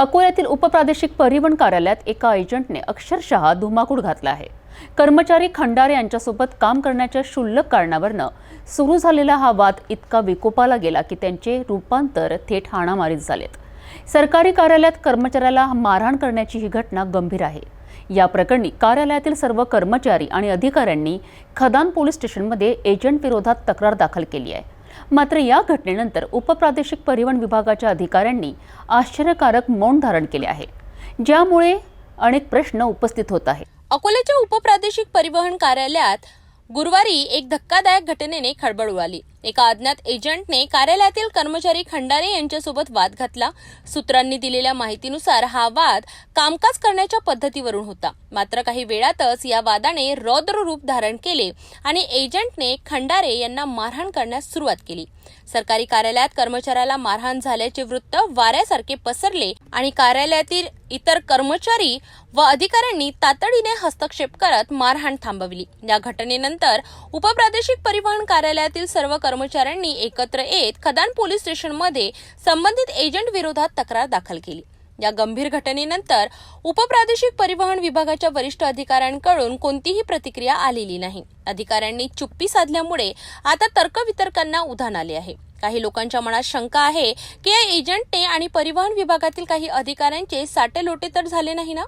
अकोल्यातील उपप्रादेशिक परिवहन कार्यालयात एका एजंटने अक्षरशः धुमाकूळ घातला आहे. कर्मचारी खंडारे यांच्यासोबत काम करण्याच्या क्षुल्लक कारणावरनं सुरू झालेला हा वाद इतका विकोपाला गेला की त्यांचे रूपांतर थेट हाणामारीत झालेत. सरकारी कार्यालयात कर्मचाऱ्याला मारहाण करण्याची ही घटना गंभीर आहे. या प्रकरणी कार्यालयातील सर्व कर्मचारी आणि अधिकाऱ्यांनी खदान पोलीस स्टेशनमध्ये एजंट विरोधात तक्रार दाखल केली आहे. मात्र या घटनेनंतर उपप्रादेशिक परिवहन विभागाच्या अधिकाऱ्यांनी आश्चर्यकारक मौन धारण केले आहे ज्यामुळे अनेक प्रश्न उपस्थित होत आहेत. अकोल्याच्या उपप्रादेशिक परिवहन कार्यालयात गुरुवारी एक धक्कादायक घटनेने खळबळ उडाली. एका अज्ञात एजंटने कार्यालयातील कर्मचारी खंडारे यांच्यासोबत वाद घातला. सूत्रांनी दिलेल्या माहितीनुसार हा वाद कामकाज करण्याच्या पद्धतीवरून होता. मात्र काही वेळातच या वादाने रौद्र रूप धारण केले आणि एजंटने खंडारे यांना मारहाण करण्यास सुरुवात केली. सरकारी कार्यालयात कर्मचाऱ्याला मारहाण झाल्याचे वृत्त वाऱ्यासारखे पसरले आणि कार्यालयातील इतर कर्मचारी व अधिकाऱ्यांनी तातडीने हस्तक्षेप करत मारहाण थांबवली. या घटनेनंतर उपप्रादेशिक परिवहन कार्यालयातील सर्व कर्मचाऱ्यांनी एकत्र येत खदान पोलीस स्टेशनमध्ये संबंधित एजंट विरोधात तक्रार दाखल केली. या गंभीर घटनेनंतर उपप्रादेशिक परिवहन विभागाच्या वरिष्ठ अधिकाऱ्यांकडून कोणतीही प्रतिक्रिया आलेली नाही. अधिकाऱ्यांनी चुप्पी साधल्यामुळे आता तर्कवितर्कांना उधाण आले आहे. काही लोकांच्या मनात शंका आहे की या एजंटने आणि परिवहन विभागातील काही अधिकाऱ्यांचे साटे लोटे तर झाले नाही ना?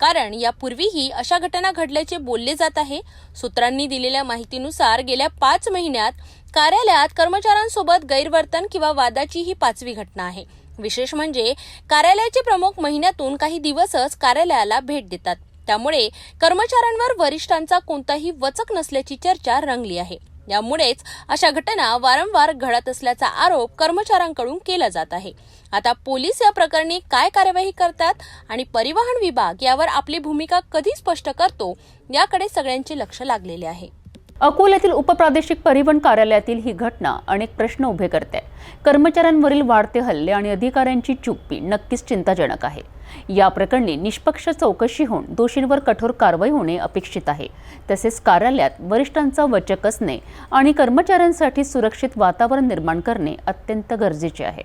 कारण यापूर्वीही अशा घटना घडल्याचे बोलले जात आहे. सूत्रांनी दिलेल्या माहितीनुसार गेल्या पाच महिन्यात कार्यालयात कर्मचाऱ्यांसोबत गैरवर्तन किंवा वादाची ही पाचवी घटना आहे. विशेष म्हणजे कार्यालयाचे प्रमुख महिन्यातून काही दिवसच कार्यालयाला भेट देतात. त्यामुळे कर्मचाऱ्यांवर वरिष्ठांचा कोणताही वचक नसल्याची चर्चा रंगली आहे. यामुळेच अशा घटना वारंवार घडत असल्याचा आरोप कर्मचाऱ्यांकडून केला जात आहे. आता पोलीस या प्रकरणी काय कार्यवाही करतात आणि परिवहन विभाग यावर आपली भूमिका कधी स्पष्ट करतो याकडे सगळ्यांचे लक्ष लागलेले आहे. अकोल्यातील उपप्रादेशिक परिवहन कार्यालयातील ही घटना अनेक प्रश्न उभे करते. कर्मचाऱ्यांवरील वाढते हल्ले आणि अधिकाऱ्यांची चुप्पी नक्कीच चिंताजनक आहे. या प्रकरणी निष्पक्ष चौकशी होऊन दोषींवर कठोर कारवाई होणे अपेक्षित आहे. तसेच कार्यालयात वरिष्ठांचा वचक असणे आणि कर्मचाऱ्यांसाठी सुरक्षित वातावरण निर्माण करणे अत्यंत गरजेचे आहे.